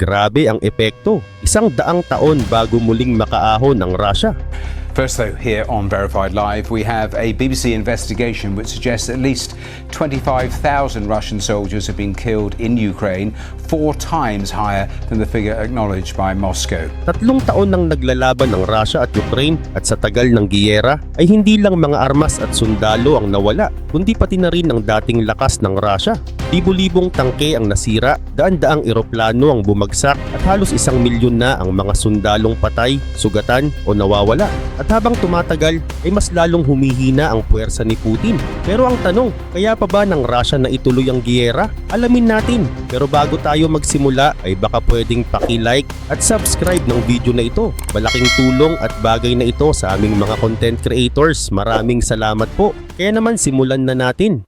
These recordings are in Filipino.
Grabe ang epekto. Isang daang taon bago muling makaahon ang Russia. First, though, here on Verified Live, we have a BBC investigation which suggests at least 25,000 Russian soldiers have been killed in Ukraine, four times higher than the figure acknowledged by Moscow. Tatlong taon nang naglalaban ang Russia at Ukraine at sa tagal ng giyera ay hindi lang mga armas at sundalo ang nawala, kundi pati na rin ang dating lakas ng Russia. Libo-libong tangke ang nasira, daan-daang eroplano ang bumagsak at halos isang milyon na ang mga sundalong patay, sugatan o nawawala. At habang tumatagal ay mas lalong humihina ang puwersa ni Putin. Pero ang tanong, kaya pa ba ng Russia na ituloy ang giyera? Alamin natin. Pero bago tayo magsimula ay baka pwedeng paki-like at subscribe ng video na ito. Malaking tulong at bagay na ito sa aming mga content creators. Maraming salamat po. Kaya naman simulan na natin.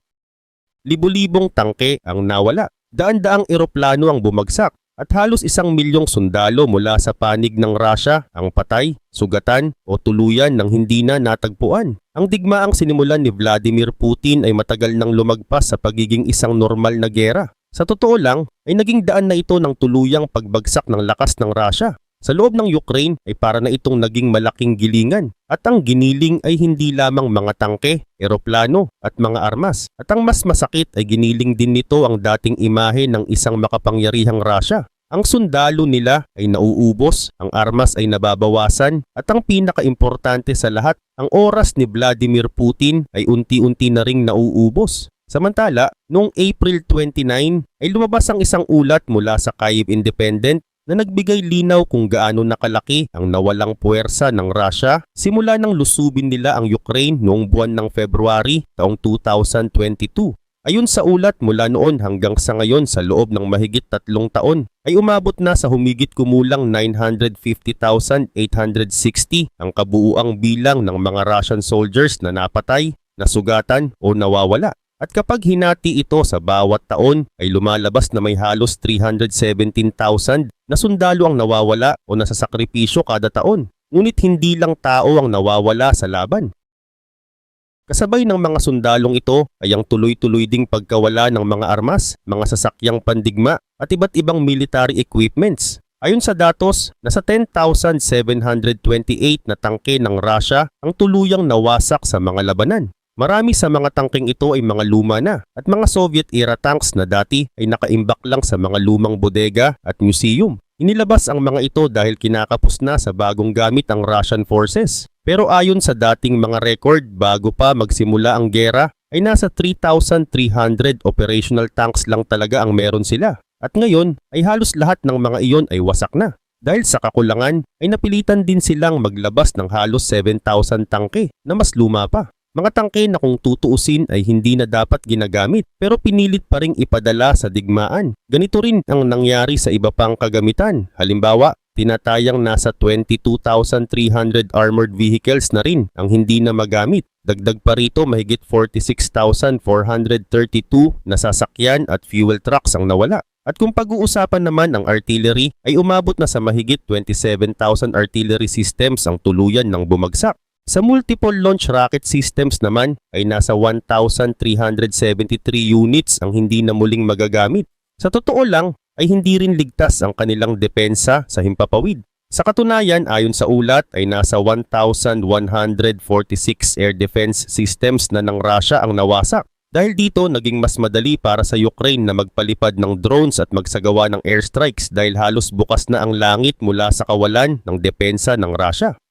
Libo-libong tangke ang nawala. Daan-daang eroplano ang bumagsak at halos isang milyong sundalo mula sa panig ng Russia ang patay, sugatan o tuluyan ng hindi na natagpuan. Ang digmaang sinimulan ni Vladimir Putin ay matagal nang lumagpas sa pagiging isang normal na gera. Sa totoo lang, ay naging daan na ito ng tuluyang pagbagsak ng lakas ng Russia. Sa loob ng Ukraine ay para na itong naging malaking gilingan at ang giniling ay hindi lamang mga tangke, eroplano at mga armas. At ang mas masakit ay giniling din nito ang dating imahe ng isang makapangyarihang Russia. Ang sundalo nila ay nauubos, ang armas ay nababawasan at ang pinakaimportante sa lahat, ang oras ni Vladimir Putin ay unti-unti na ring nauubos. Samantala, noong April 29 ay lumabas ang isang ulat mula sa Kyiv Independent na nagbigay linaw kung gaano nakalaki ang nawalang puwersa ng Russia simula nang lusubin nila ang Ukraine noong buwan ng February taong 2022. Ayon sa ulat mula noon hanggang sa ngayon sa loob ng mahigit tatlong taon ay umabot na sa humigit kumulang 950,860 ang kabuuang bilang ng mga Russian soldiers na napatay, nasugatan o nawawala. At kapag hinati ito sa bawat taon ay lumalabas na may halos 317,000 na sundalo ang nawawala o nasasakripisyo kada taon. Ngunit hindi lang tao ang nawawala sa laban. Kasabay ng mga sundalong ito ay ang tuloy-tuloy ding pagkawala ng mga armas, mga sasakyang pandigma at iba't ibang military equipments. Ayon sa datos, nasa 10,728 na tangke ng Russia ang tuluyang nawasak sa mga labanan. Marami sa mga tangking ito ay mga luma na at mga Soviet-era tanks na dati ay nakaimbak lang sa mga lumang bodega at museum. Inilabas ang mga ito dahil kinakapos na sa bagong gamit ang Russian forces. Pero ayon sa dating mga record bago pa magsimula ang gera ay nasa 3,300 operational tanks lang talaga ang meron sila. At ngayon ay halos lahat ng mga iyon ay wasak na. Dahil sa kakulangan ay napilitan din silang maglabas ng halos 7,000 tangke na mas luma pa. Mga tangke na kung tutuusin ay hindi na dapat ginagamit pero pinilit pa ring ipadala sa digmaan. Ganito rin ang nangyari sa iba pang kagamitan. Halimbawa, tinatayang nasa 22,300 armored vehicles na rin ang hindi na magamit. Dagdag pa rito mahigit 46,432 na sasakyan at fuel trucks ang nawala. At kung pag-uusapan naman ang artillery ay umabot na sa mahigit 27,000 artillery systems ang tuluyan ng bumagsak. Sa multiple launch rocket systems naman ay nasa 1,373 units ang hindi na muling magagamit. Sa totoo lang ay hindi rin ligtas ang kanilang depensa sa himpapawid. Sa katunayan ayon sa ulat ay nasa 1,146 air defense systems na ng Russia ang nawasak. Dahil dito naging mas madali para sa Ukraine na magpalipad ng drones at magsagawa ng airstrikes dahil halos bukas na ang langit mula sa kawalan ng depensa ng Russia.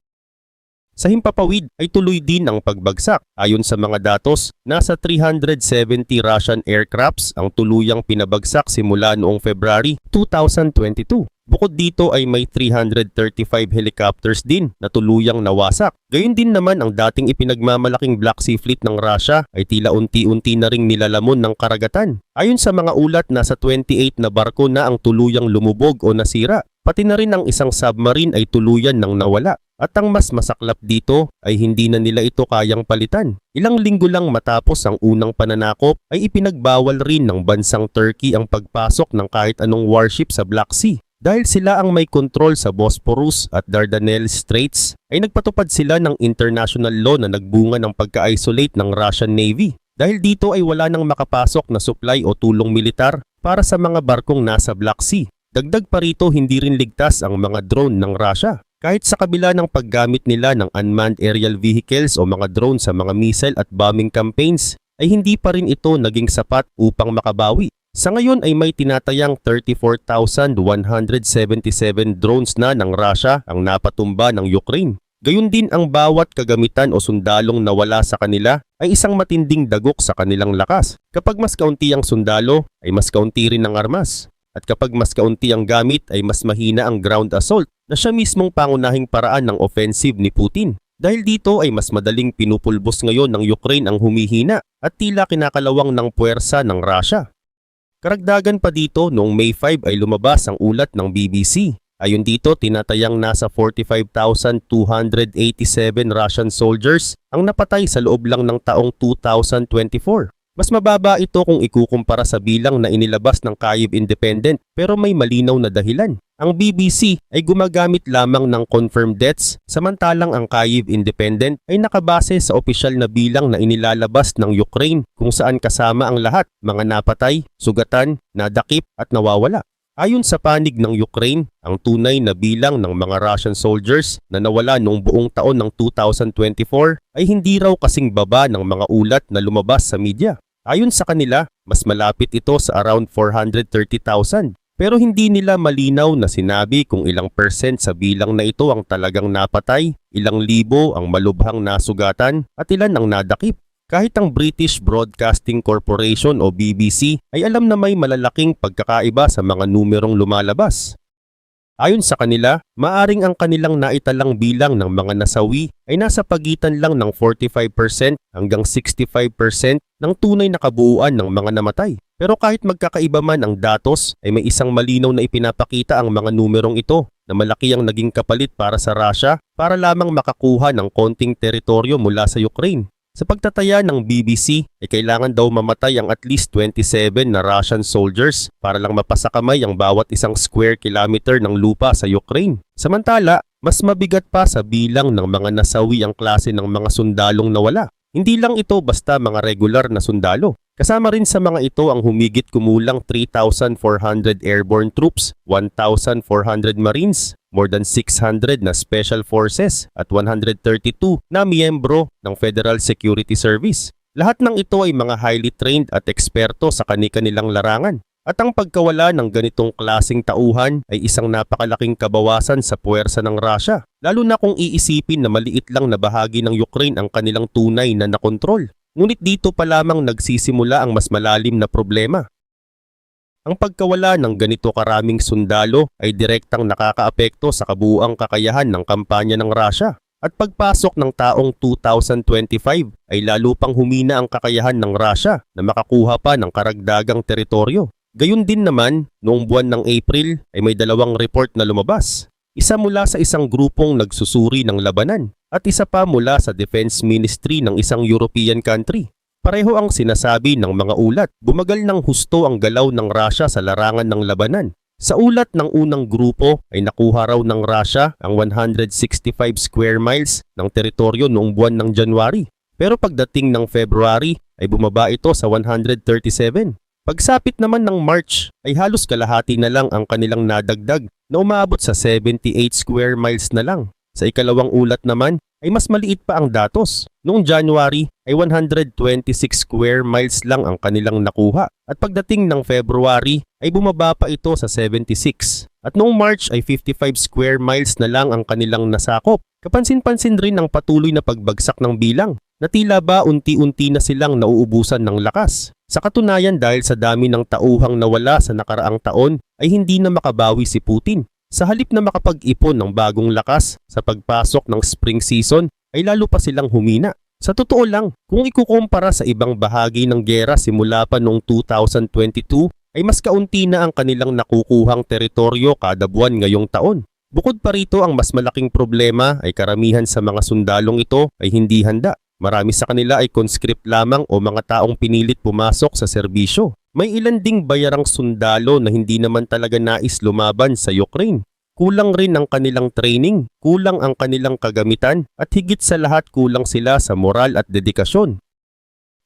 Sa himpapawid ay tuloy din ang pagbagsak. Ayon sa mga datos, nasa 370 Russian aircrafts ang tuluyang pinabagsak simula noong February 2022. Bukod dito ay may 335 helicopters din na tuluyang nawasak. Gayun din naman ang dating ipinagmamalaking Black Sea Fleet ng Russia ay tila unti-unti na ring nilalamon ng karagatan. Ayon sa mga ulat, nasa 28 na barko na ang tuluyang lumubog o nasira. Pati na rin ang isang submarine ay tuluyan ng nawala. At ang mas masaklap dito ay hindi na nila ito kayang palitan. Ilang linggo lang matapos ang unang pananakop ay ipinagbawal rin ng bansang Turkey ang pagpasok ng kahit anong warship sa Black Sea. Dahil sila ang may kontrol sa Bosporus at Dardanelles Straits, ay nagpatupad sila ng international law na nagbunga ng pagka-isolate ng Russian Navy. Dahil dito ay wala nang makapasok na supply o tulong militar para sa mga barkong nasa Black Sea. Dagdag pa rito hindi rin ligtas ang mga drone ng Russia. Kahit sa kabila ng paggamit nila ng unmanned aerial vehicles o mga drone sa mga missile at bombing campaigns, ay hindi pa rin ito naging sapat upang makabawi. Sa ngayon ay may tinatayang 34,177 drones na ng Russia ang napatumba ng Ukraine. Gayun din ang bawat kagamitan o sundalong nawala sa kanila ay isang matinding dagok sa kanilang lakas. Kapag mas kaunti ang sundalo, ay mas kaunti rin ang armas. At kapag mas kaunti ang gamit ay mas mahina ang ground assault na siya mismong pangunahing paraan ng offensive ni Putin. Dahil dito ay mas madaling pinupulbos ngayon ng Ukraine ang humihina at tila kinakalawang ng puwersa ng Russia. Karagdagan pa dito noong May 5 ay lumabas ang ulat ng BBC. Ayon dito, tinatayang nasa 45,287 Russian soldiers ang napatay sa loob lang ng taong 2024. Mas mababa ito kung ikukumpara sa bilang na inilabas ng Kyiv Independent pero may malinaw na dahilan. Ang BBC ay gumagamit lamang ng confirmed deaths samantalang ang Kyiv Independent ay nakabase sa opisyal na bilang na inilalabas ng Ukraine kung saan kasama ang lahat, mga napatay, sugatan, nadakip at nawawala. Ayon sa panig ng Ukraine, ang tunay na bilang ng mga Russian soldiers na nawala noong buong taon ng 2024 ay hindi raw kasing baba ng mga ulat na lumabas sa media. Ayon sa kanila, mas malapit ito sa around 430,000. Pero hindi nila malinaw na sinabi kung ilang percent sa bilang na ito ang talagang napatay, ilang libo ang malubhang nasugatan at ilan ang nadakip. Kahit ang British Broadcasting Corporation o BBC ay alam na may malalaking pagkakaiba sa mga numerong lumalabas. Ayon sa kanila, maaring ang kanilang naitalang bilang ng mga nasawi ay nasa pagitan lang ng 45% hanggang 65% ng tunay na kabuuan ng mga namatay. Pero kahit magkakaiba man ang datos, ay may isang malinaw na ipinapakita ang mga numerong ito na malaki ang naging kapalit para sa Russia para lamang makakuha ng konting teritoryo mula sa Ukraine. Sa pagtataya ng BBC ay kailangan daw mamatay ang at least 27 na Russian soldiers para lang mapasakamay ang bawat isang square kilometer ng lupa sa Ukraine. Samantala, mas mabigat pa sa bilang ng mga nasawi ang klase ng mga sundalong nawala. Hindi lang ito basta mga regular na sundalo. Kasama rin sa mga ito ang humigit kumulang 3,400 airborne troops, 1,400 marines, more than 600 na special forces at 132 na miyembro ng Federal Security Service. Lahat ng ito ay mga highly trained at eksperto sa kani-kanilang larangan. At ang pagkawala ng ganitong klasing tauhan ay isang napakalaking kabawasan sa puwersa ng Russia, lalo na kung iisipin na maliit lang na bahagi ng Ukraine ang kanilang tunay na nakontrol. Ngunit dito pa lamang nagsisimula ang mas malalim na problema. Ang pagkawala ng ganito karaming sundalo ay direktang nakakaapekto sa kabuuang kakayahan ng kampanya ng Russia. At pagpasok ng taong 2025 ay lalo pang humina ang kakayahan ng Russia na makakuha pa ng karagdagang teritoryo. Gayun din naman, noong buwan ng April ay may dalawang report na lumabas. Isa mula sa isang grupong nagsusuri ng labanan at isa pa mula sa Defense Ministry ng isang European country. Pareho ang sinasabi ng mga ulat. Bumagal ng husto ang galaw ng Russia sa larangan ng labanan. Sa ulat ng unang grupo ay nakuha raw ng Russia ang 165 square miles ng teritoryo noong buwan ng January. Pero pagdating ng February ay bumaba ito sa 137. Pagsapit naman ng March ay halos kalahati na lang ang kanilang nadagdag na umabot sa 78 square miles na lang. Sa ikalawang ulat naman ay mas maliit pa ang datos. Noong January ay 126 square miles lang ang kanilang nakuha at pagdating ng February ay bumaba pa ito sa 76. At noong March ay 55 square miles na lang ang kanilang nasakop. Kapansin-pansin rin ang patuloy na pagbagsak ng bilang na tila ba unti-unti na silang nauubusan ng lakas. Sa katunayan dahil sa dami ng tauhang nawala sa nakaraang taon ay hindi na makabawi si Putin. Sa halip na makapag-ipon ng bagong lakas sa pagpasok ng spring season ay lalo pa silang humina. Sa totoo lang, kung ikukumpara sa ibang bahagi ng gera simula pa noong 2022 ay mas kaunti na ang kanilang nakukuhang teritoryo kada buwan ngayong taon. Bukod pa rito ang mas malaking problema ay karamihan sa mga sundalong ito ay hindi handa. Marami sa kanila ay conscript lamang o mga taong pinilit pumasok sa serbisyo. May ilan ding bayarang sundalo na hindi naman talaga nais lumaban sa Ukraine. Kulang rin ang kanilang training, kulang ang kanilang kagamitan at higit sa lahat kulang sila sa moral at dedikasyon.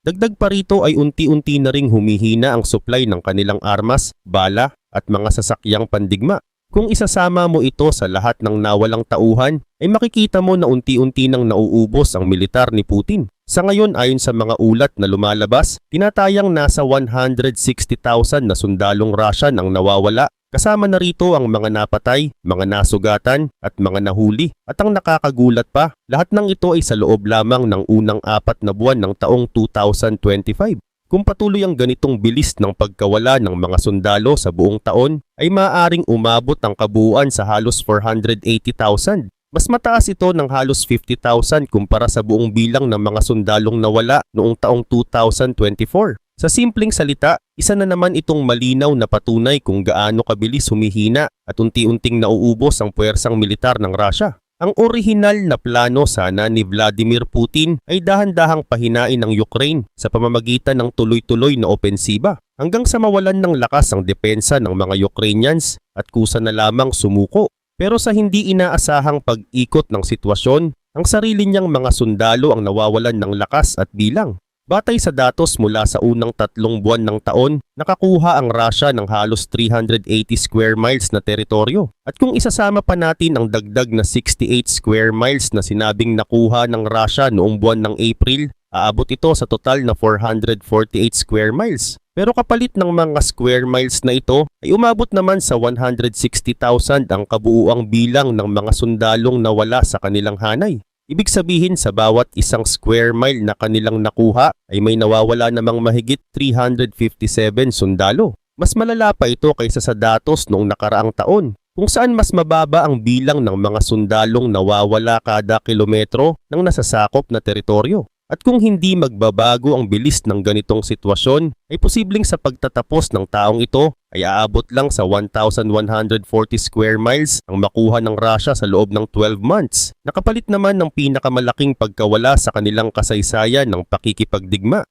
Dagdag pa rito ay unti-unti na ring humihina ang supply ng kanilang armas, bala at mga sasakyang pandigma. Kung isasama mo ito sa lahat ng nawalang tauhan, ay makikita mo na unti-unti nang nauubos ang militar ni Putin. Sa ngayon ayon sa mga ulat na lumalabas, tinatayang nasa 160,000 na sundalong Russian ang nawawala Kasama na rito ang mga napatay, mga nasugatan at mga nahuli. At ang nakakagulat pa, lahat ng ito ay sa loob lamang ng unang apat na buwan ng taong 2025. Kung patuloy ang ganitong bilis ng pagkawala ng mga sundalo sa buong taon, ay maaaring umabot ang kabuuan sa halos 480,000. Mas mataas ito ng halos 50,000 kumpara sa buong bilang ng mga sundalong nawala noong taong 2024. Sa simpleng salita, isa na naman itong malinaw na patunay kung gaano kabilis humihina at unti-unting nauubos ang puwersang militar ng Russia. Ang orihinal na plano sana ni Vladimir Putin ay dahan-dahang pahinain ng Ukraine sa pamamagitan ng tuloy-tuloy na opensiba hanggang sa mawalan ng lakas ang depensa ng mga Ukrainians at kusa na lamang sumuko. Pero sa hindi inaasahang pag-ikot ng sitwasyon, ang sarili niyang mga sundalo ang nawawalan ng lakas at bilang. Batay sa datos mula sa unang tatlong buwan ng taon, nakakuha ang Russia ng halos 380 square miles na teritoryo. At kung isasama pa natin ang dagdag na 68 square miles na sinabing nakuha ng Russia noong buwan ng April, aabot ito sa total na 448 square miles. Pero kapalit ng mga square miles na ito ay umabot naman sa 160,000 ang kabuuang bilang ng mga sundalong nawala sa kanilang hanay. Ibig sabihin sa bawat isang square mile na kanilang nakuha ay may nawawala namang mahigit 357 sundalo. Mas malala pa ito kaysa sa datos noong nakaraang taon kung saan mas mababa ang bilang ng mga sundalong nawawala kada kilometro ng nasasakop na teritoryo. At kung hindi magbabago ang bilis ng ganitong sitwasyon, ay posibleng sa pagtatapos ng taong ito ay aabot lang sa 1,140 square miles ang makuha ng Russia sa loob ng 12 months. Nakapalit naman ng pinakamalaking pagkawala sa kanilang kasaysayan ng pakikipagdigma.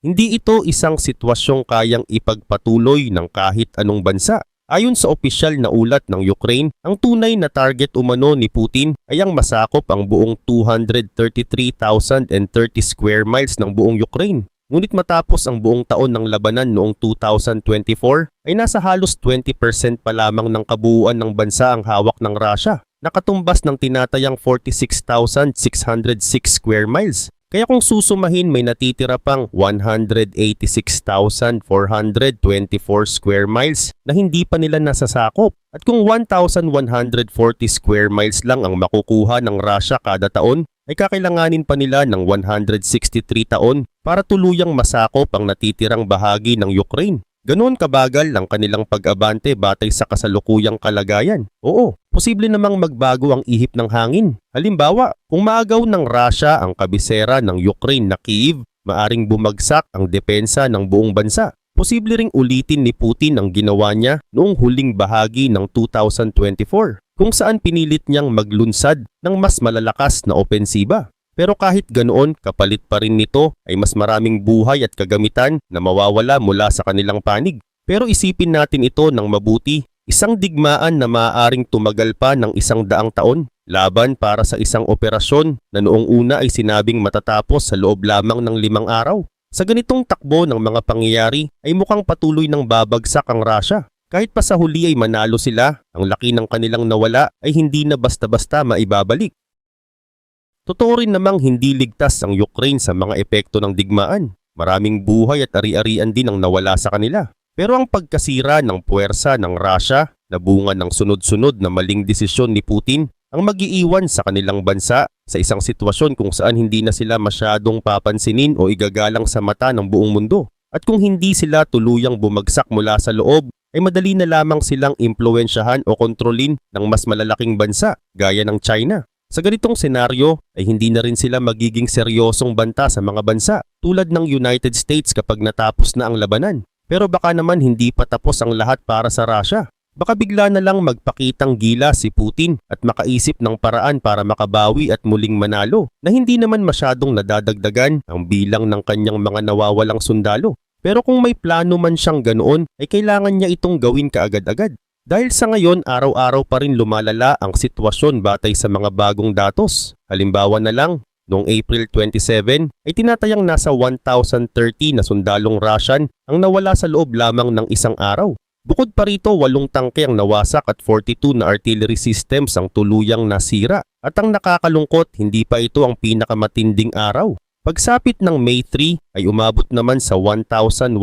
Hindi ito isang sitwasyong kayang ipagpatuloy ng kahit anong bansa. Ayon sa opisyal na ulat ng Ukraine, ang tunay na target umano ni Putin ay ang masakop ang buong 233,030 square miles ng buong Ukraine. Ngunit matapos ang buong taon ng labanan noong 2024 ay nasa halos 20% pa lamang ng kabuuan ng bansa ang hawak ng Russia, nakatumbas ng tinatayang 46,606 square miles. Kaya kung susumahin may natitira pang 186,424 square miles na hindi pa nila nasasakop. At kung 1,140 square miles lang ang makukuha ng Russia kada taon, ay kakailanganin pa nila ng 163 taon para tuluyang masakop ang natitirang bahagi ng Ukraine. Ganoon kabagal ang kanilang pag-abante batay sa kasalukuyang kalagayan. Oo, posible namang magbago ang ihip ng hangin. Halimbawa, kung maagaw ng Russia ang kabisera ng Ukraine na Kyiv, maaring bumagsak ang depensa ng buong bansa. Posible ring ulitin ni Putin ang ginawa niya noong huling bahagi ng 2024 kung saan pinilit niyang maglunsad ng mas malalakas na opensiba. Pero kahit ganoon, kapalit pa rin nito ay mas maraming buhay at kagamitan na mawawala mula sa kanilang panig. Pero isipin natin ito ng mabuti, isang digmaan na maaaring tumagal pa ng isang daang taon, laban para sa isang operasyon na noong una ay sinabing matatapos sa loob lamang ng limang araw. Sa ganitong takbo ng mga pangyayari ay mukhang patuloy ng babagsak ang Russia. Kahit pa sa huli ay manalo sila, ang laki ng kanilang nawala ay hindi na basta-basta maibabalik. Totoo rin namang hindi ligtas ang Ukraine sa mga epekto ng digmaan. Maraming buhay at ari-arian din ang nawala sa kanila. Pero ang pagkasira ng puwersa ng Russia na bunga ng sunod-sunod na maling desisyon ni Putin ang magiiwan sa kanilang bansa sa isang sitwasyon kung saan hindi na sila masyadong papansinin o igagalang sa mata ng buong mundo. At kung hindi sila tuluyang bumagsak mula sa loob, ay madali na lamang silang impluensyahan o kontrolin ng mas malalaking bansa gaya ng China. Sa ganitong senaryo ay hindi na rin sila magiging seryosong banta sa mga bansa tulad ng United States kapag natapos na ang labanan. Pero baka naman hindi pa tapos ang lahat para sa Russia. Baka bigla na lang magpakitang gila si Putin at makaisip ng paraan para makabawi at muling manalo na hindi naman masyadong nadadagdagan ang bilang ng kanyang mga nawawalang sundalo. Pero kung may plano man siyang ganoon ay kailangan niya itong gawin kaagad-agad. Dahil sa ngayon, araw-araw pa rin lumalala ang sitwasyon batay sa mga bagong datos. Halimbawa na lang, noong April 27 ay tinatayang nasa 1,030 na sundalong Russian ang nawala sa loob lamang ng isang araw. Bukod pa rito, walong tangke ang nawasak at 42 na artillery systems ang tuluyang nasira. At ang nakakalungkot, hindi pa ito ang pinakamatinding araw. Pagsapit ng May 3 ay umabot naman sa 1,170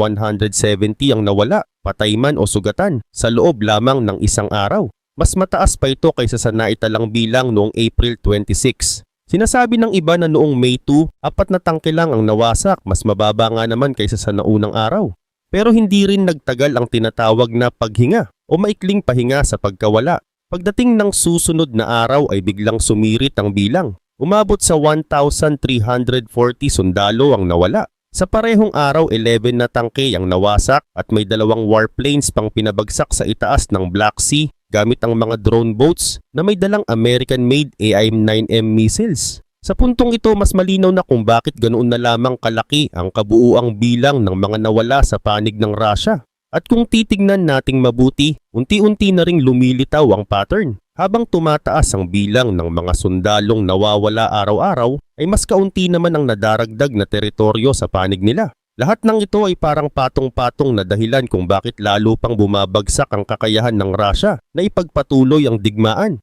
ang nawala, patay man o sugatan, sa loob lamang ng isang araw. Mas mataas pa ito kaysa sa naitalang bilang noong April 26. Sinasabi ng iba na noong May 2, apat na tangke lang ang nawasak, mas mababa nga naman kaysa sa naunang araw. Pero hindi rin nagtagal ang tinatawag na paghinga o maikling pahinga sa pagkawala. Pagdating ng susunod na araw ay biglang sumirit ang bilang. Umabot sa 1,340 sundalo ang nawala. Sa parehong araw, 11 na tangke ang nawasak at may dalawang warplanes pang pinabagsak sa itaas ng Black Sea gamit ang mga drone boats na may dalang American-made AIM-9M missiles. Sa puntong ito, mas malinaw na kung bakit ganoon na lamang kalaki ang kabuuang bilang ng mga nawala sa panig ng Russia. At kung titignan nating mabuti, unti-unti na ring lumilitaw ang pattern. Habang tumataas ang bilang ng mga sundalong nawawala araw-araw, ay mas kaunti naman ang nadaragdag na teritoryo sa panig nila. Lahat ng ito ay parang patong-patong na dahilan kung bakit lalo pang bumabagsak ang kakayahan ng Russia na ipagpatuloy ang digmaan.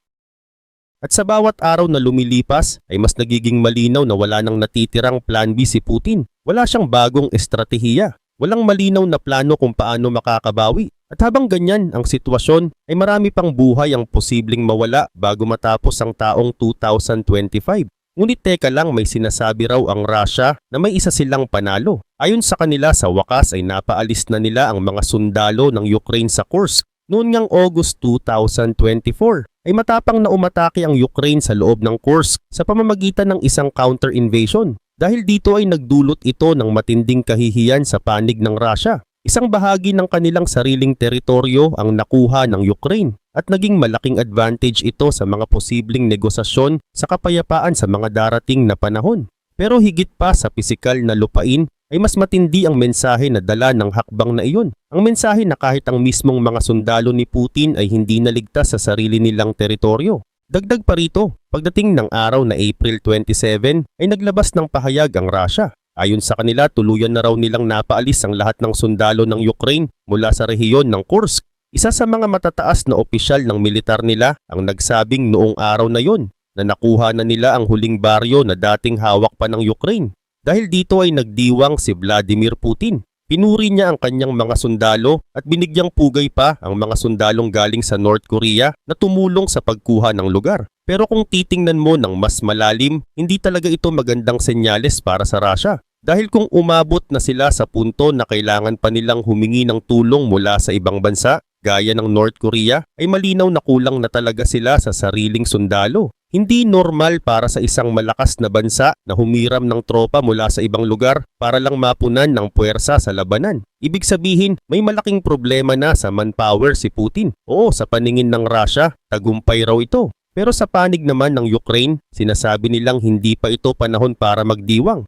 At sa bawat araw na lumilipas ay mas nagiging malinaw na wala nang natitirang plan B si Putin. Wala siyang bagong estratehiya. Walang malinaw na plano kung paano makakabawi. At habang ganyan ang sitwasyon ay marami pang buhay ang posibleng mawala bago matapos ang taong 2025. Ngunit teka lang may sinasabi raw ang Russia na may isa silang panalo. Ayon sa kanila sa wakas ay napaalis na nila ang mga sundalo ng Ukraine sa Kursk. Noon ngang August 2024 ay matapang na umatake ang Ukraine sa loob ng Kursk sa pamamagitan ng isang counter-invasion. Dahil dito ay nagdulot ito ng matinding kahihiyan sa panig ng Russia. Isang bahagi ng kanilang sariling teritoryo ang nakuha ng Ukraine at naging malaking advantage ito sa mga posibleng negosasyon sa kapayapaan sa mga darating na panahon. Pero higit pa sa pisikal na lupain ay mas matindi ang mensahe na dala ng hakbang na iyon. Ang mensahe na kahit ang mismong mga sundalo ni Putin ay hindi naligtas sa sarili nilang teritoryo. Dagdag pa rito, pagdating ng araw na April 27 ay naglabas ng pahayag ang Russia Ayon sa kanila, tuluyan na raw nilang napaalis ang lahat ng sundalo ng Ukraine mula sa rehiyon ng Kursk. Isa sa mga matataas na opisyal ng militar nila ang nagsabing noong araw na yon na nakuha na nila ang huling baryo na dating hawak pa ng Ukraine. Dahil dito ay nagdiwang si Vladimir Putin. Pinuri niya ang kanyang mga sundalo at binigyang pugay pa ang mga sundalong galing sa North Korea na tumulong sa pagkuha ng lugar. Pero kung titingnan mo ng mas malalim, hindi talaga ito magandang senyales para sa Russia. Dahil kung umabot na sila sa punto na kailangan pa nilang humingi ng tulong mula sa ibang bansa, gaya ng North Korea, ay malinaw na kulang na talaga sila sa sariling sundalo. Hindi normal para sa isang malakas na bansa na humiram ng tropa mula sa ibang lugar para lang mapunan ng puwersa sa labanan. Ibig sabihin, may malaking problema na sa manpower si Putin. Oo, sa paningin ng Russia, tagumpay raw ito. Pero sa panig naman ng Ukraine, sinasabi nilang hindi pa ito panahon para magdiwang.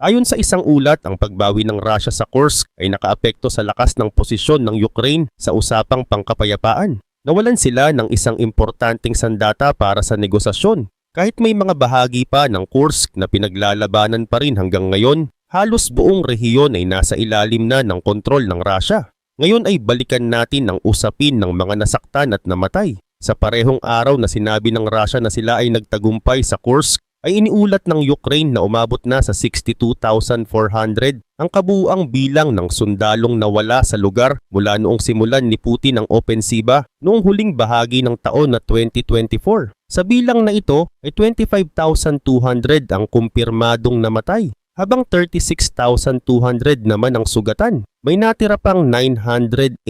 Ayon sa isang ulat, ang pagbawi ng Russia sa Kursk ay nakaapekto sa lakas ng posisyon ng Ukraine sa usapang pangkapayapaan. Nawalan sila ng isang importanteng sandata para sa negosasyon. Kahit may mga bahagi pa ng Kursk na pinaglalabanan pa rin hanggang ngayon, halos buong rehiyon ay nasa ilalim na ng kontrol ng Russia. Ngayon ay balikan natin ang usapin ng mga nasaktan at namatay. Sa parehong araw na sinabi ng Russia na sila ay nagtagumpay sa Kursk, ay iniulat ng Ukraine na umabot na sa 62,400 ang kabuuang bilang ng sundalong nawala sa lugar mula noong simulan ni Putin ang opensiba noong huling bahagi ng taon na 2024. Sa bilang na ito ay 25,200 ang kumpirmadong namatay habang 36,200 naman ang sugatan. May natira pang 983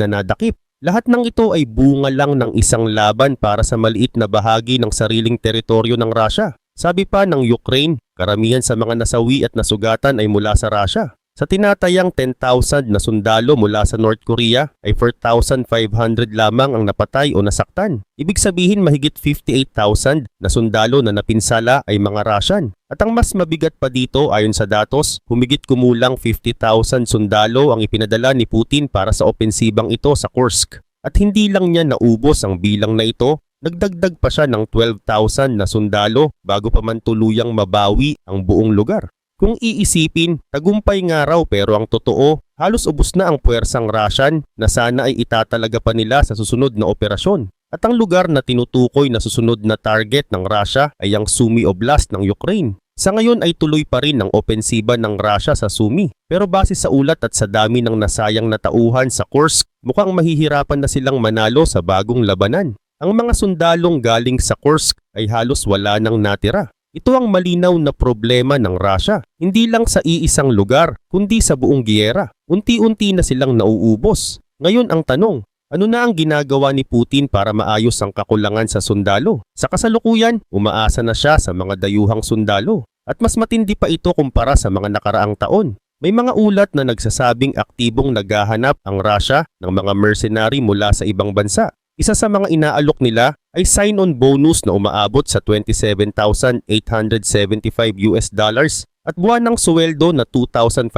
na nadakip. Lahat ng ito ay bunga lang ng isang laban para sa maliit na bahagi ng sariling teritoryo ng Russia. Sabi pa ng Ukraine, karamihan sa mga nasawi at nasugatan ay mula sa Russia. Sa tinatayang 10,000 na sundalo mula sa North Korea ay 4,500 lamang ang napatay o nasaktan. Ibig sabihin mahigit 58,000 na sundalo na napinsala ay mga Russian. At ang mas mabigat pa dito ayon sa datos, humigit kumulang 50,000 sundalo ang ipinadala ni Putin para sa opensibang ito sa Kursk. At hindi lang niya naubos ang bilang na ito, nagdagdag pa siya ng 12,000 na sundalo bago pa man tuluyang mabawi ang buong lugar. Kung iisipin, tagumpay nga raw pero ang totoo, Halos ubos na ang puwersang Russian na sana ay itatalaga pa nila sa susunod na operasyon. At ang lugar na tinutukoy na susunod na target ng Russia ay ang Sumy Oblast ng Ukraine. Sa ngayon ay tuloy pa rin ang opensiba ng Russia sa Sumy. Pero base sa ulat at sa dami ng nasayang na tauhan sa Kursk, mukhang mahihirapan na silang manalo sa bagong labanan. Ang mga sundalong galing sa Kursk ay halos wala nang natira. Ito ang malinaw na problema ng Russia, hindi lang sa iisang lugar, kundi sa buong giyera. Unti-unti na silang nauubos. Ngayon ang tanong, ano na ang ginagawa ni Putin para maayos ang kakulangan sa sundalo? Sa kasalukuyan, umaasa na siya sa mga dayuhang sundalo. At mas matindi pa ito kumpara sa mga nakaraang taon. May mga ulat na nagsasabing aktibong naghahanap ang Russia ng mga mercenary mula sa ibang bansa. Isa sa mga inaalok nila ay sign-on bonus na umaabot sa 27,875 US dollars at buwan ng sweldo na 2,500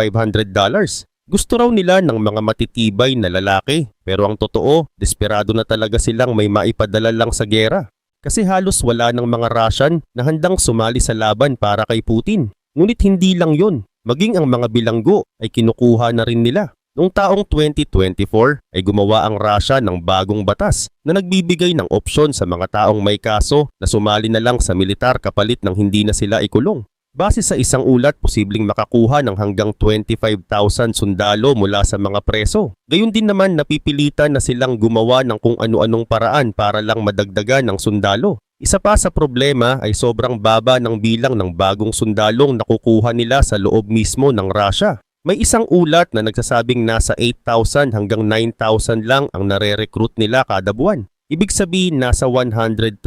dollars. Gusto raw nila ng mga matitibay na lalaki pero ang totoo, desperado na talaga silang may maipadala lang sa gera. Kasi halos wala ng mga Russian na handang sumali sa laban para kay Putin. Ngunit hindi lang yon, maging ang mga bilanggo ay kinukuha na rin nila. Noong taong 2024 ay gumawa ang Russia ng bagong batas na nagbibigay ng opsyon sa mga taong may kaso na sumali na lang sa militar kapalit ng hindi na sila ikulong. Base sa isang ulat, posibleng makakuha ng hanggang 25,000 sundalo mula sa mga preso. Gayun din naman napipilitan na silang gumawa ng kung ano-anong paraan para lang madagdagan ng sundalo. Isa pa sa problema ay sobrang baba ng bilang ng bagong sundalong nakukuha nila sa loob mismo ng Russia. May isang ulat na nagsasabing nasa 8,000 hanggang 9,000 lang ang nare-recruit nila kada buwan. Ibig sabihin nasa 130,000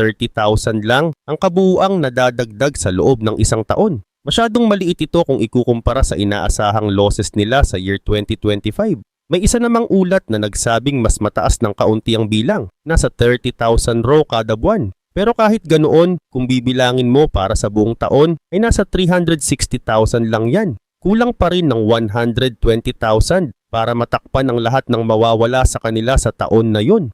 lang ang kabuuang nadadagdag sa loob ng isang taon. Masyadong maliit ito kung ikukumpara sa inaasahang losses nila sa year 2025. May isa namang ulat na nagsabing mas mataas ng kaunti ang bilang, nasa 30,000 raw kada buwan. Pero kahit ganoon, kung bibilangin mo para sa buong taon, ay nasa 360,000 lang yan. Kulang pa rin ng 120,000 para matakpan ang lahat ng mawawala sa kanila sa taon na yun.